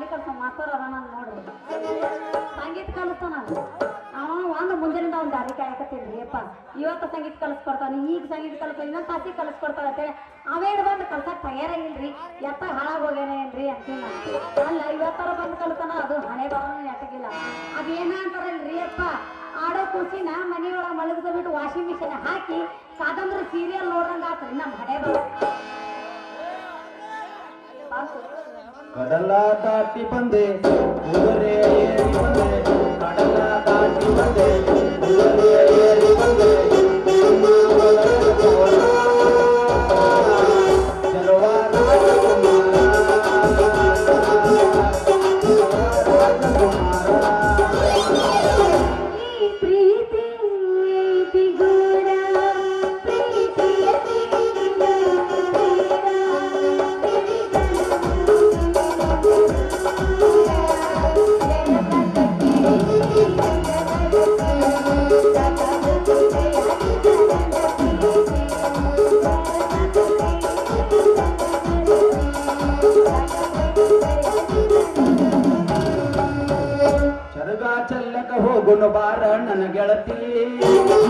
ಸಾಲಿ ಕಲ್ಸೋ ಮಾಸ್ತರ್ ಅದ ನಾನು ನೋಡ್ರಿ ಸಂಗೀತ ಕಲಿಸ್ತಾನ ಅವ ಒಂದು ಮುಂಜಾನಿಂದ ಒಂದು ದಾರಿ ಕಾಯಕತ್ತೀನಿ ಅಪ್ಪ. ಇವತ್ತು ಸಂಗೀತ ಕಲಿಸ್ಕೊಡ್ತಾನೆ, ಈಗ ಸಂಗೀತ ಕಲಿಸ್ತಾನೆ, ಇನ್ನೊಂದು ತಾಸಿ ಕಲಿಸ್ಕೊಡ್ತಾನೆ ಅಂತೇಳಿ ಅವೇನು ಬಂದು ಕಲ್ಸಕ್ ತಯಾರಾಗಿಲ್ರಿ ಎತ್ತ ಹಾಳಾಗಿ ಹೋಗ್ಯಾನೆ ಏನ್ರಿ ಅಂತೀನಿ. ಅಲ್ಲ, ಇವತ್ತರ ಬಂದು ಕಲಿತಾನ, ಅದು ಹಣೆ ಬರೋನು ನೆಟ್ಟಗಿಲ್ಲ ಅದೇನ ಅಂತಾರಲ್ರಿ, ಅಪ್ಪ. ಆಡೋ ಕೂಸಿನ ಮನೆಯೊಳಗೆ ಮಲಗಿದ ಬಿಟ್ಟು ವಾಷಿಂಗ್ ಮಿಷಿನ್ ಹಾಕಿ ಕಾದಂಬರಿ ಸೀರಿಯಲ್ ನೋಡ್ರಂಗ ಆತ್ರಿ ನಮ್ಮ ಹಣೆ ಬರೋ கடலா தாட்டி பந்து குதிரே ஏறி பந்து கடலா தாட்டி பந்து குதிரே ஏறி பந்து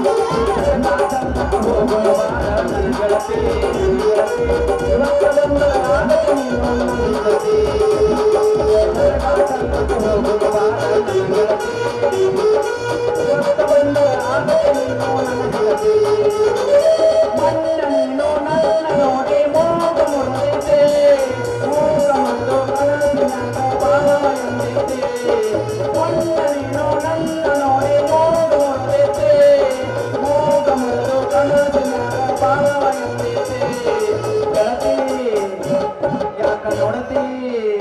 Thank you.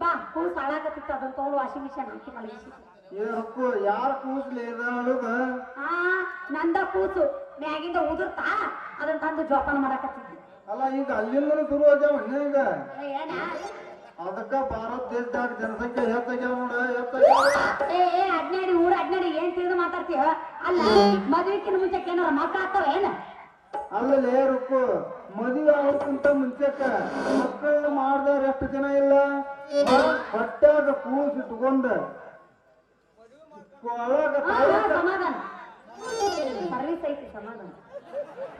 ಬಾ ಹೂ ಸಾಳಾಕತ್ತಿತ್ತು ಅದನ್ನ ತಗೊಂಡು ವಾಷಿಂಗ್ ಮಿಷನ್ ಹಾಕಿ ಮಲಗಿಸಿ. ಯಾರು ಯಾರ ಕೂಸ್ಲಿ ಇದಾಳುಗ ಆ ನಂದ ಕೂಸು. ಮ್ಯಾಗಿಂದ ಉದುರ್ತಾ ಅದನ್ನ ತಂದು ಜೋಪಾನ ಮಾಡಕತ್ತಿದ್ವಿ ಅಲ್ಲ ಈಗ ಅಲ್ಲಿಂದಲೂ ಶುರು ಆಗ್ಯಾವ ಈಗ? ಏ, ಏನ? ಅದಕ್ಕ ಭಾರತ ದೇಶದಾಗ ಜನಸಂಖ್ಯೆ ಹೆಚ್ಚಾಗ್ಯಾವ ನೋಡ ಹೆಚ್ಚಾಗ್ಯಾವ ಏ ಏ ಅಡ್ನಾಡಿ ಊರ ಅಡ್ನಾಡಿ ಏನ್ ತಿಳಿದು ಮಾತಾಡ್ತೀಯ? ಅಲ್ಲ ಮದ್ವಿಕಿನ ಮುಂಚೆ ಏನಾರ ಮಕ್ಳು ಆಗ್ತಾವ ಏನ? ಅಲ್ಲಲ್ಲಿ ರುಕ್ಕು ಮದುವೆ ಆಗೋಕ್ಕಿಂತ ಮುಂಚೆಕ ಮಕ್ಕಳನ್ನ ಮಾಡ್ದವ್ರು ಎಷ್ಟು ಜನ ಇಲ್ಲ? ಹೊಟ್ಟಾಗ ಕೂಸಿ ಇಟ್ಕೊಂಡು.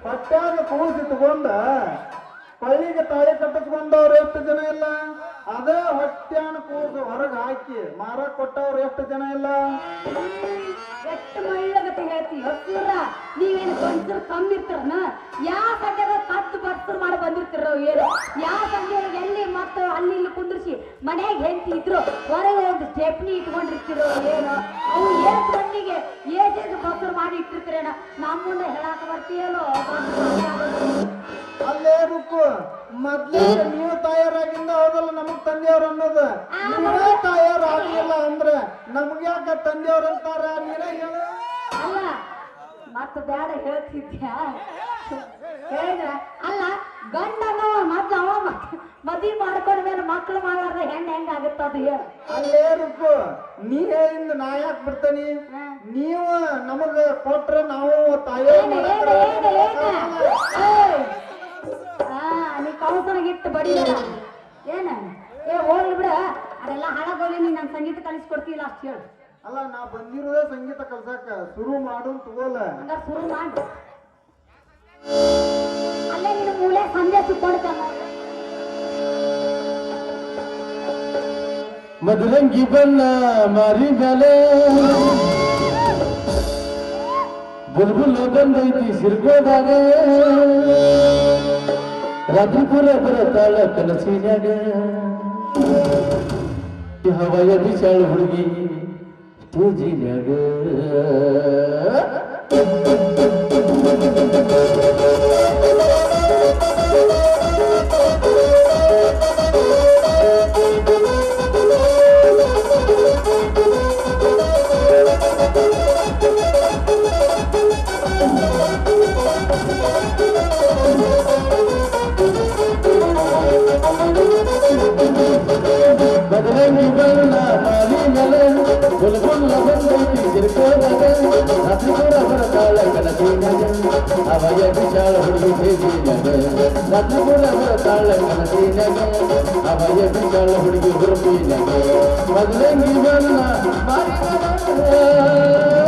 ಪಟ್ಟಾಗ ಕೂಸ್ ಇಟ್ಕೊಂಡ ಕೊಳ್ಳಿಗೆ ತಾಳಿ ಕಟ್ಟಿಸ್ಕೊಂಡವ್ರು ಎಷ್ಟು ಜನ ಇಲ್ಲ? ಅದೇ ಹೊಟ್ಯಾನ ಕೂಸು ಹೊರಗೆ ಹಾಕಿ. ಮಾರ ಕೊಟ್ಟವ್ರು ಎಷ್ಟು ಜನ ಇಲ್ಲ? ಎಷ್ಟು ಮಳ್ಳಗತಿ ಹೇಳ್ತಿ ಹಸುರ. ನೀವೇನು ಗಂಡಸರು ಕಮ್ಮಿ ಇರ್ತಾರನ? ಯಾವ ಸಂಜೆಗ ಕತ್ತು ಬರ್ತರು ಮಾಡಿ ಬಂದಿರ್ತಿರೋ ಏನು? ಯಾವ ಒಳಗೆ ಎಲ್ಲಿ ಮತ್ತು ಅಲ್ಲಿ ಇಲ್ಲಿ ಕುಂದ್ರಿಸಿ ಮನ್ಯಾಗ ಹೆಂಡತಿ ಇದ್ರು ಹೊರಗೆ ಒಂದು ಸ್ಟೆಪ್ನಿ ಇಟ್ಕೊಂಡಿರ್ತಿರೋ ಏನು? ಅವು ಏನ್ ಮಣ್ಣಿಗೆ ಏಸೇಸ್ ಬಸ್ರು ಮಾಡಿ ಇಟ್ಟಿರ್ತೀರೇನ? ನಮ್ಮ ಮುಂದೆ ಹೇಳಾಕ ಬರ್ತೀಯಲ್ಲೋ? ಅಲ್ಲೇ ರುಕ್ಕು. ಮೊದ್ಲೇ ನೀವು ತಯಾರಾಗಿಂದ ಹೌದಲ್ಲ ನಮಗ್ ತಂದೆಯವ್ರ ಅನ್ನೋದು. ನೀವೇ ತಯಾರಾಗಿಲ್ಲ ಅಂದ್ರೆ ನಮ್ಗೆ ಯಾಕ ತಂದೆಯವ್ರ ಅಂತಾರ? ನೀನೇ ಹೇಳು. ಅಲ್ಲ ಮತ್ತೆ ಬ್ಯಾಡ ಹೇಳ್ತಿದ್ಯಾ? ಹೇಳಿದ್ರ ಅಲ್ಲ ಗಂಡನ ಮತ್ತೆ ಅವ ಮದ್ವಿ ಮಾಡ್ಕೊಂಡ ಮೇಲೆ ಮಕ್ಳು ಮಾಡಾರ್ದ ಹೆಣ್ಣು ಹೆಂಗ ಆಗುತ್ತ ಅದು ಹೇಳು. ಅಲ್ಲೇ ರುಕ್ಕು ನೀ ಹೇಳಿಂದ ನಾ ಯಾಕೆ ಬಿಡ್ತಾನಿ? ನೀವು ನಮಗ ಕೊಟ್ರ ನಾವು ತಾಯಿಯವ್ರು ನೀ ಕೌಸನಾಗಿಟ್ಟು ಬಡಿಯಲ್ಲ ಏನ? ಏ ಹೋಗ್ಲಿ ಬಿಡ. ಅದೆಲ್ಲ ಹಾಳಾಗೋಲಿ ನೀ ನನ್ನ ಸಂಗೀತ ಕಲಿಸ್ಕೊಡ್ತೀಲ್ಲ ಅಷ್ಟು ಹೇಳು. ಅಲ್ಲ ನಾ ಬಂದಿರೋದೇ ಸಂಗೀತ ಕಲ್ಸಕ್ಕ ಶುರು ಮಾಡು ತಗೋಲ ಹಂಗಾರೆ ಶುರು ಮಾಡಿ. ಅಲ್ಲೇ ನಿನ್ನ ಮೂಲೆ ಸಂಜೆ ಸುತ್ತಾಡ್ತಾನ. ಮದರಂಗಿ ಬಣ್ಣ ಮಾರಿ ಮೇಲೆ. ಬುಲ್ಬುಲ್ ಬಂದೈತಿ ಸಿರ್ಗೋದಾಗ ರಥಪುರ ಬರತಾಳ ಕನಸಿನಾಗ ಹವಾಯ ಬಿಸಾಳ ಹುಡುಗಿ ಪೂಜಿನಾಗ Thank you. بدلني بلا مالي ملل والغلة والبيتي جركونا جل نتكونا فرطالة كنتينا جل أبايا بشال هدي تيجينا جل نتكونا فرطالة كنتينا جل أبايا بشال هدي هربينا جل بدلني بلا مالي ملل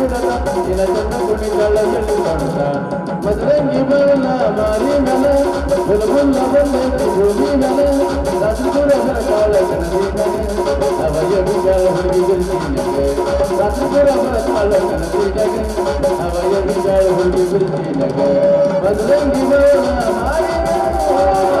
ದಿನದನ್ನ ಕುಣಿಗಳ ತಿಳಿಸೋಣ ಮದ್ರಂಗಿ ಬವನ ಮಾರಿ ಮೇಲೆ ಬುಲ್ಬುಲ್ಲ ಬಲ್ಲೆ ಭೂಮಿ ಮೇಲೆ ರಾಜಪುರ ಕಾಲ ಕಣದಿ ಮೇಲೆ ನವಯ ಬಿಜಲ ಹುಡುಗಿ ಬಿರ್ತಿನಗೆ ರಾಜಪುರ ಕಾಲ ಕಣದಿ ಜಗೆ ನವಯ ಬಿಜಲ ಹುಡುಗಿ ಬಿರ್ತಿನಗೆ ಮದ್ರಂಗಿ ಬವನ ಮಾರಿ ಮೇಲೆ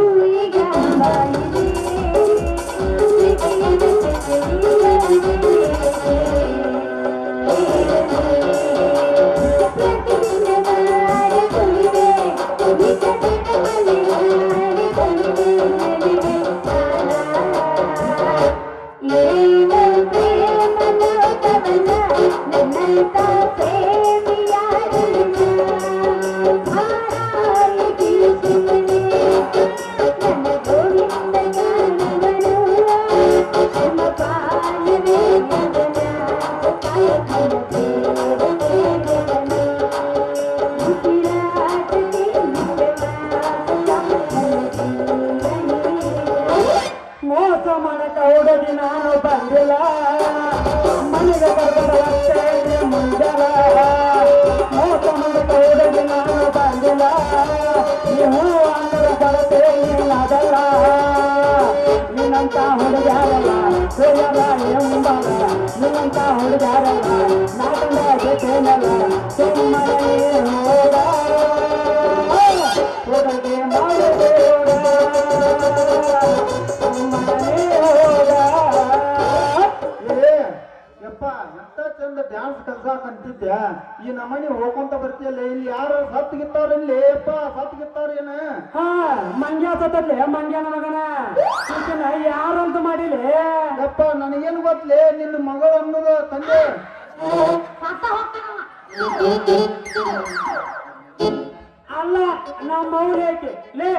ನಿಮ್ಮಂತ ಹುಡುಗಾರಲ್ಲ ನಾಟಂಡ ಜೊತೆ ನಲ್ಲ ಚೆನ್ನಮನೆಯೋ ಕಲ್ಸಾಕಂತಿದ್ದೆ ಈ ನಮ್ಮನೆ ಹೋಗ್ಕೊಂತ ಬರ್ತೀಯಲ್ಲ ಇಲ್ಲಿ ಯಾರು ಸತ್ ಗಿತ್ತಾರ ಇಲ್ಲಿ. ಅಪ್ಪ ಸತ್ ಗಿತ್ತಾರ ಏನ? ಹಾ ಮಂಗ್ಯ ಸತ್ತದ್ಲೆ ಮಂಗ್ಯನ ಮಗನ. ಯಾರು ಯಾರಂತ ಮಾಡಿಲೆ? ಅಪ್ಪ ನನಗೇನು ಗೊತ್ತಲೆ ನಿನ್ನ ಮಗಳು ಅನ್ನೋದ ತಂದೆ. ಅಲ್ಲ ನಮ್ಮ ಮೌಲ್ಯ ಏಕೆ? ಲೇ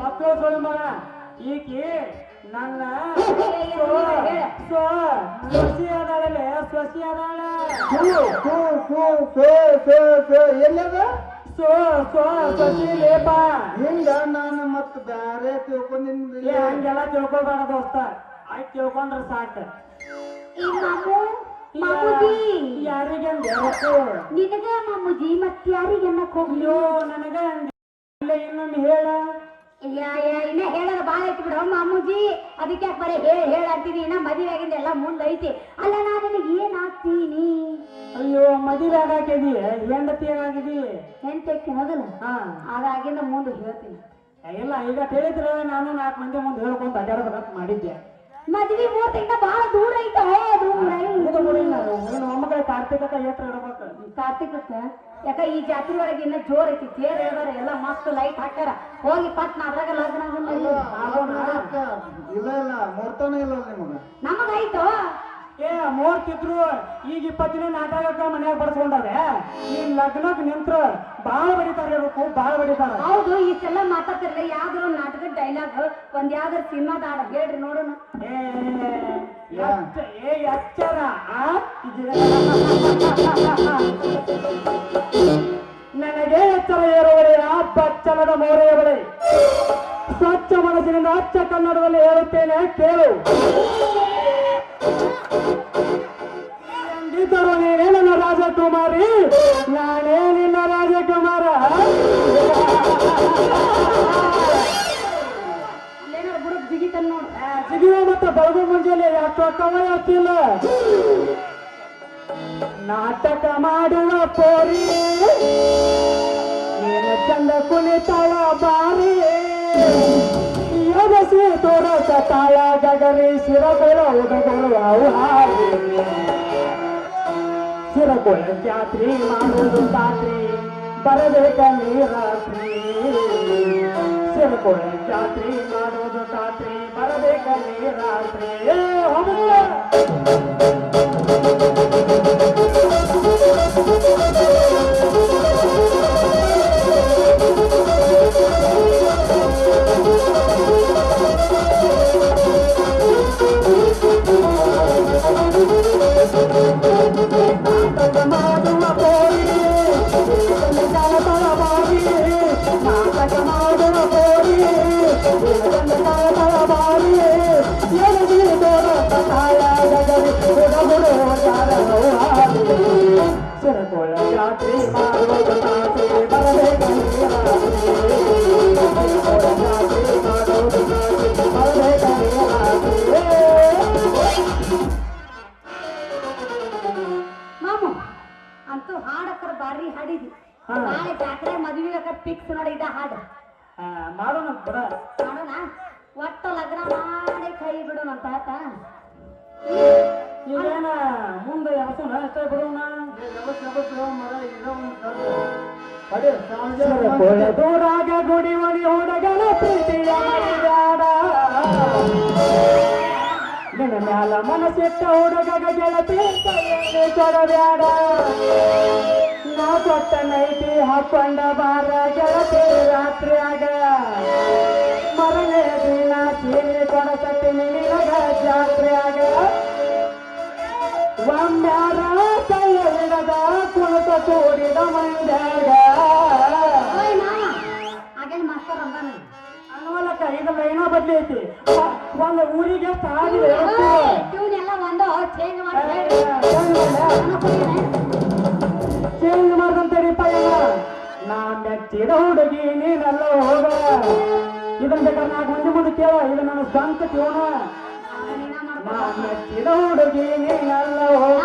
ಪಕ್ಕಳ ಮಗ. ಈಕಿ ನನ್ನ ಸೊಸಿ ಅದಾಳಲೆ ಸೊಸಿ ಅದಾಳ ಸು ಸು ಸು ಸು ಸು ಸು ಎಲ್ಲದ ಸೋ ಸೋ ಸೊಸಿ ಲೇಪ ಹಿಂಗ ನಾನು ಮತ್ತ ಬ್ಯಾರೆ ಏ ತಿಳ್ಕೊಂಡಿನಿ ಹಂಗೆಲ್ಲ ತಿಳ್ಕೊಬೇಡ ದೋಸ್ತ. ಆಯ್ತು ತಿಳ್ಕೊಂಡ್ರೆ ಸಾಕು. ಈ ಮಾಮು ಮಾಮುಜಿ. ಯಾರಿಗೆ ನಿನಗೆ ಮಾಮುಜಿ ಮತ್ತೆ ಯಾರಿಗೆ ಅನ್ನಕ್ ಹೋಗ್ಲಿ? ಅಯ್ಯೋ ನನಗ ಇಲ್ಲ ಇನ್ನೊಮ್ಮೆ ಹೇಳ. ಇನ್ನ ಹೇಳೋದು ಭಾಳ ಐತಿ ಬಿಡು. ಅಮ್ಮೂಜಿ ಅದಕ್ಕೆ ಯಾಕೆ ಬರೀ ಹೇಳಿ ಇನ್ನ ಮದುವೆ ಆಗಿಂದ ಎಲ್ಲ ಮುಂದೈತಿ ಅಲ್ಲ ನಾನು ನಿನಗೆ ಏನ್ ಆಗ್ತೀನಿ ಅಯ್ಯೋ ಮದುವೆ ಆಗಾಕಿದಿ ಹೆಂಡತಿ ಏನಾಗಿದಿ? ಹೆಂಡತಿ ಮೊದಲು? ಹಾ. ಅದಾಗಿಂದ ಮುಂದೆ ಹೇಳ್ತೀನಿ. ಇಲ್ಲ ಈಗ ಹೇಳಿದ್ರೆ ನಾನು ನಾಲ್ಕು ಮಂದಿ ಮುಂದೆ ಹೇಳ್ಕೊಂತ ಅಡ್ಡಾಡ್ಬೇಕಂತ ಮಾಡಿದ್ದೆ. ಮದ್ವಿ ಮೂರ್ತಿಂದ ಬಹಳ ದೂರ ಐತೆ. ದೂರ ಕಾರ್ತಿಕಕ್ಕ ಏಟ್ರ ಇಡ್ಬೇಕು. ಕಾರ್ತಿಕಕ್ಕ ಯಾಕ ಈ ಜಾತ್ರೆ ಒಳಗೆ ಇನ್ನ ಜೋರ್ ಐತಿ ತೇರ್ ಹೇಳ್ದಾರ ಎಲ್ಲ ಮಸ್ತ್ ಲೈಟ್ ಹಾಕ್ಯಾರ. ಹೋಗಿ ಪಟ್ನ ಅದ್ರಾಗ ಲಗ್ನ ಇಲ್ಲ ಇಲ್ಲ ಮುಹೂರ್ತನ ಇಲ್ಲ ನಿಮಗ. ನಮಗಾಯ್ತು ಏ ಮೂರ್ತಿದ್ರು ಈಗ ಇಪ್ಪತ್ತಿನ ನಾಟಕ ಮನ್ಯಾಗ ಬಡ್ಸ್ಕೊಂಡಾರೆ ಈ ಲಗ್ನಕ್ ನಿಂತ್ರ ಬಾಳ ಬಡಿತಾರ ಇರ್ಬೇಕು ಬಾಳ ಬಡಿತಾರ. ಹೌದು ಇಷ್ಟೆಲ್ಲ ಮಾತಾಡ್ತಿರ್ಲಿ ಯಾವ್ದಾರು ನಾಟಕದ ಡೈಲಾಗ್ ಒಂದ್ ಯಾವ್ದಾರು ಸಿನಿಮಾದ ಹಾಡ ಹೇಳ್ರಿ ನೋಡೋಣ. ಏ ಏ ಎಚ್ಚರ. ಆ? ನನಗೆ ಎಚ್ಚರ ಏರುವಳೆಯ ಬಚ್ಚಲದ ಮೋರೆಯವಳೆ ಸ್ವಚ್ಛ ಮನಸ್ಸಿನಿಂದ ಅಚ್ಚ ಕನ್ನಡದಲ್ಲಿ ಹೇಳುತ್ತೇನೆ, ಕೇಳು. ಎಂದಿದ್ದರು ನೀನೇ ನನ್ನ ರಾಜಕುಮಾರಿ, ನಾನೇ ನಿನ್ನ ರಾಜಕುಮಾರ. ಜಿಗಿತನ್ ನೋಡು ಜಿಗಿಯುವ ಮತ್ತು ಬೆಳಗು ಮುಂಜಾನೆ ಯಾಕೆ ಆಗ್ತಿಲ್ಲ ನಾಟಕ ಮಾಡುವ ಪೋರಿ ಏನು ಚಂದ ಕುಣಿತಾಳ ಬಾರಿ. ಯೋಗಸಿ ತೋರಸ ತಾಳ ಗಗರಿ ಸಿರಗೊಳ ಅವು ಹಾರಿ ಶಿರಗೊಳ ಜಾತ್ರೆ ಮಾಡುವುದು ತಾತ್ರಿ, ಬರಬೇಕ ನೀರಾತ್ರಿ. ಸಿರಗೊಳ ಜಾತ್ರೆ ಮಾಡುವುದು ರಾತ್ರಿ ಬರಬೇಕ ನೀರಾತ್ರಿ ನಾಳೆ ಜಾತ್ರೆ ಮದುವೆ ಫಿಕ್ಸ್ ನೋಡಿ ಇದ ಹಾಡ. ಮಾಡೋಣ ಬಿಡ. ಮಾಡೋಣ? ಒಟ್ಟ ಲಗ್ನ ಮಾಡಿ ಕೈ ಬಿಡೋಣ ಅಂತ ಆತ ಇವೇನ ಮುಂದೆ ಯಾವತ್ತೂ ಅಷ್ಟೇ ಬಿಡೋಣ. ದೂರಾಗ ಗುಡಿ ಒಡಿ ಹುಡುಗನ ಪ್ರೀತಿಯ ನಿನ್ನ ಮ್ಯಾಲ ಮನಸ್ಸಿಟ್ಟ ಹುಡುಗ ಗೆಳತಿ ಕೈಯಲ್ಲಿ ನಾ ಕೊಟ್ಟ ನೈಟಿ ಹಾಕೊಂಡ ಬಾರ ಗೆಳತಿ ರಾತ್ರಿಯಾಗ ಮರನೇ ದಿನ ಸೀರೆ ಕೊಡಸತಿ ನಿನಗ ಜಾತ್ರೆಯಾಗ ಒಮ್ಮ್ಯಾರ ಕೈಯ ಹಿಡದ ಕುಳಿತ ಕೂಡಿದ ಮಂಡ್ಯಾಗ ಓಯ್ ಇದು ಲೈನ ಬದ್ಲಿ ಐತಿ ಒಂದು ಊರಿಗೆ ಎಲ್ಲ ಒಂದು ಚೇಂಜ್ ಮಾಡಿ ನಾ ಮೆಚ್ಚಿದ ಹುಡುಗಿ ನೀನೆಲ್ಲ ಹೋಗ ಇದನ್ನ ಬೇಕಾದ್ರೆ ನಾಲ್ಕು ಮಂದಿ ಮುಂದೆ ಕೇಳ. ಇದು ನನ್ನ ಸ್ವಂತ ಟ್ಯೂನ ನಾ ಮೆಚ್ಚಿದ ಹುಡುಗಿ ನೀನೆಲ್ಲ ಹೋಗ.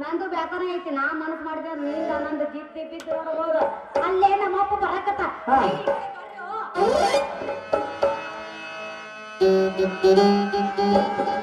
ನಂದು ವ್ಯಾಪಾರ ಐತಿ ನಾ ಮನಸ್ ಮಾಡಿದ್ರೆ ನಿಂದ ನಂದು ಜಿತ್ತಿ ತಿಪ್ಪಿ ಅಲ್ಲೇ ನಮ್ಮಪ್ಪ ಬರಕತ್ತ. Thank ಹಳೆ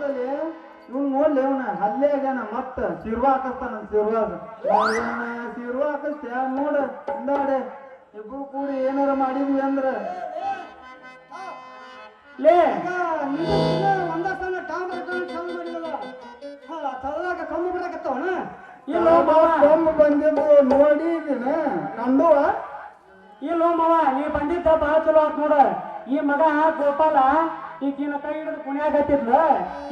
ಅಲ್ಲಲ್ಲಿ ಇವ್ನು ನೋಡ್ಲಿ ಅವನ ಅಲ್ಲೇ ಆಗ್ಯಾನ ಮತ್ತ ಶಿರ್ವಾ ಹಾಕಸ್ತಾನ ಶಿರ್ವಾದ ಶಿರ್ವಾ ಹಾಕಸ್ತ್ಯಾ ನೋಡ ಹಿಂದಾಡೆ. ಇಬ್ರು ಕೂಡಿ ಏನಾರ ಮಾಡಿದ್ವಿ ಅಂದ್ರ. ಲೇ! ಒಂದ ಟಾಮ್ ಚಾಲು ಮಾಡಿದಲ್ಲ ಕಮ್ಮಿ ಬಿಡಕತ್ತವನ ಇಲ್ಲೋ ಮಾವ ಕೊಮ್ಮ ಬಂದಿದ್ದು ನೋಡಿದಿನ ಕಂಡುವ? ಇಲ್ಲ ಮಾವ ನೀ ಬಂದಿದ್ದ ಬಹಳ ಚಲೋ ಆತ್ ನೋಡ. ಈ ಮಗ ಗೋಪಾಲ ಈಗಿನ ಕೈ ಹಿಡಿದು ಕುಣಿಯಾಕತ್ತಿದ್ಲ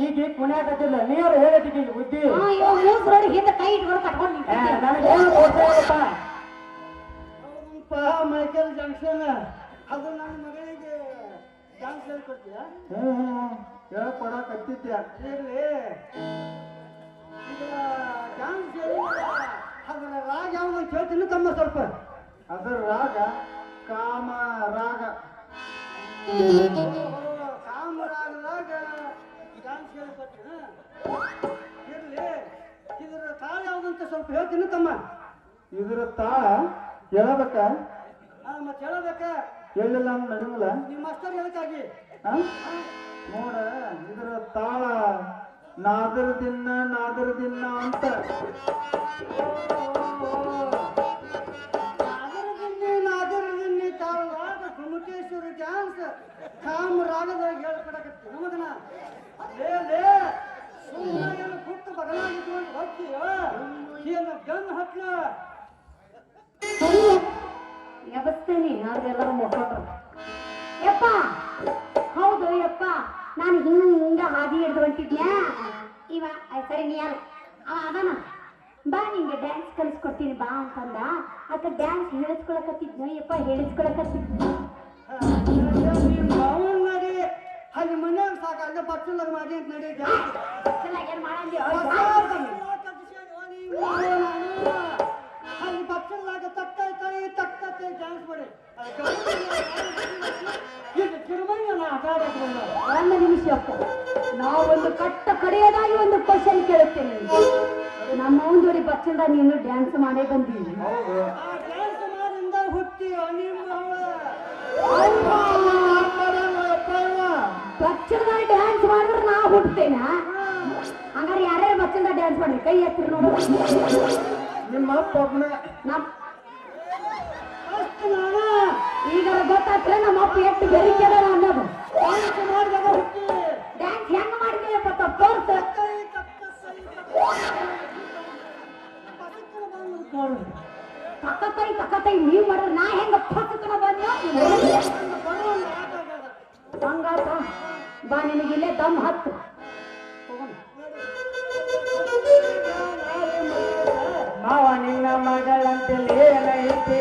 ಈಗ ಕುಣಿಯಾಕತ್ತಿದ್ಲ ನೀರು ಹೇಳಿಟ್ಟಿಗೆ ಬುದ್ಧಿ? ಹಾ ಇವಾಗ ಮೂಸ್ ರೋಡ್ ಹಿಂದೆ ಕೈ ಇಟ್ಕೊಂಡು ಕಟ್ಕೊಂಡು ಮೈಕಲ್ ಜಂಕ್ಷನ್ ಅದು ನನ್ನ ಮಗಳಿಗೆ ಡ್ಯಾನ್ಸ್ ಹೇಳ್ಕೊಡ್ತೀಯ ಹ್ಞೂ ಹ್ಞೂ ಹೇಳಕ್ ಕೊಡಕತ್ತಿದ್ಯಾ ಇರ್ಲಿ. ಈಗ ಡ್ಯಾನ್ಸ್ ಅದರ ರಾಗ ಯಾವ್ದು ಕೇಳ್ತೀನಿ ತಮ್ಮ ಸ್ವಲ್ಪ. ಅದರ ರಾಗ? ಕಾಮ ರಾಗ ಕಾಮ ರಾಗದಾಗ ಡ್ಯಾನ್ಸ್ ಹೇಳ್ಕೊಡ್ತೀನಿ ಇರ್ಲಿ. ಇದರ ತಾಳ ಯಾವ್ದಂತ ಸ್ವಲ್ಪ ಹೇಳ್ತೀನಿ ತಮ್ಮ. ಇದರ ತಾಳ ಹೇಳಬೇಕ? ಹಾ ಮತ್ತೆ ಹೇಳಬೇಕ? ಹೇಳಿಲ್ಲ ಅಂದ್ರೆ ನಡಿಮಲ್ಲ ನಿಮ್ಮ ಮಾಸ್ಟರ್ ಹೇಳಕ್ಕಾಗಿ? ನೋಡ ಇದರ ತಾಳ ನಾದರ ದಿನ ನಾದರ ದಿನ ಅಂತ ಕಾಮ ರಾಗದಾಗ ಹೇಳ್ಕೊಡಕತ್ತಿ ನಮಗನ. ಲೇ ಲೇ ಸುಮ್ಮನೆ ಕುಟ್ಟು ಬಗಲಾಗಿದ್ಕೊಂಡು ಹೋಗ್ತೀಯ? ಏನು ಗನ್ ಹತ್ಲ ಎಬಸ್ತೇನಿ ಅವ್ರಿಗೆಲ್ಲರೂ ಮುಟ್ಕೊಟ್ರು ಯಪ್ಪ! ಹೌದು ಯಪ್ಪ! ನಾನು ಹಿಂಗ ಹಾದಿ ಹಿಡ್ದು ಹೊಂಟಿದ್ಯಾ ಇವ ಸರಿ ನೀ ಅಲ್ಲ ಅವ ಅದಾನ? ಬಾ ನಿಂಗೆ ಡ್ಯಾನ್ಸ್ ಕಲಿಸ್ಕೊಡ್ತೀನಿ ಬಾ ಅಂತಂದ. ಆತ ಡ್ಯಾನ್ಸ್ ಹೇಳಿಸ್ಕೊಳಕತ್ತಿದ್ನ ಯಪ್ಪ ಹೇಳಿಸ್ಕೊಳಕತ್ತಿದ್ನ? ಅಲ್ಲಿ ಮನ್ಯಾಗ ಸಾಕ ಅಲ್ಲೇ ಬಚ್ಚಲಾಗ ಮಾಡಿ ಅಂತ ನಡಿ ಡ್ಯಾನ್ಸ್ ಚೆನ್ನಾಗಿ ಏನ್ ಮಾಡಂದಿ? ಅಲ್ಲಿ ಬಚ್ಚಲಾಗ ತಕ್ಕ ತಾಯಿ ತಕ್ಕ ಡ್ಯಾನ್ಸ್ ಮಾಡಿ. ಇದು ಕಿರುಮಯ್ಯನ ಆಟ ಒಂದು ನಿಮಿಷ ಅಪ್ಪ. ನಾವೊಂದು ಕಟ್ಟ ಕಡೆಯದಾಗಿ ಒಂದು ಕ್ವಶನ್ ಕೇಳುತ್ತೇನೆ. ನಮ್ಮ ಜೋಡಿ ಬಚ್ಚಂದ ನೀನು ಡ್ಯಾನ್ಸ್ ಮಾಡೇ ಬಂದೀನಿ ಹೌದು. ಆ ಡ್ಯಾನ್ಸ್ ಮಾಡಿಂದ ಹುಟ್ಟಿ ನಿಮ್ಮ ಬಚ್ಚಂದ ನಾ ಹುಡ್ತೇನ ಹಂಗಾರೆ ಯಾರ್ಯಾರು ಬಚ್ಚಿಂದ ಡ್ಯಾನ್ಸ್ ಮಾಡ್ರಿ ಕೈ ಎತ್ತಿರಿ ನೋಡು. ನಿಮ್ಮ ಅಪ್ಪ ಅಷ್ಟು ಈಗ ಗೊತ್ತಾತ್ರೆ ನಮ್ಮ ಅಪ್ಪ ಎಷ್ಟು ಬೆರಿಕೆ ಅನ್ನೋದು. ಡ್ಯಾನ್ಸ್ ಹೆಂಗ್ ಮಾಡ್ತೀಯಪ್ಪ ಸ್ವಲ್ಪ ಪಕ್ಕ ಕೈ ತಕ್ಕತೈ ತಕ್ಕತೈ ನೀವ್ ಮಾಡಿದ್ರೆ ನಾ ಹೆಂಗ ಪಕ್ಕನ ಬಂದು ಹಂಗಾತ ಬಾ ನಿನಗಿಲ್ಲೇ ದಮ್ ಹತ್ತು. ಮಾವ ನಿನ್ನ ಮಗಳಂತೆ ಏನೈತಿ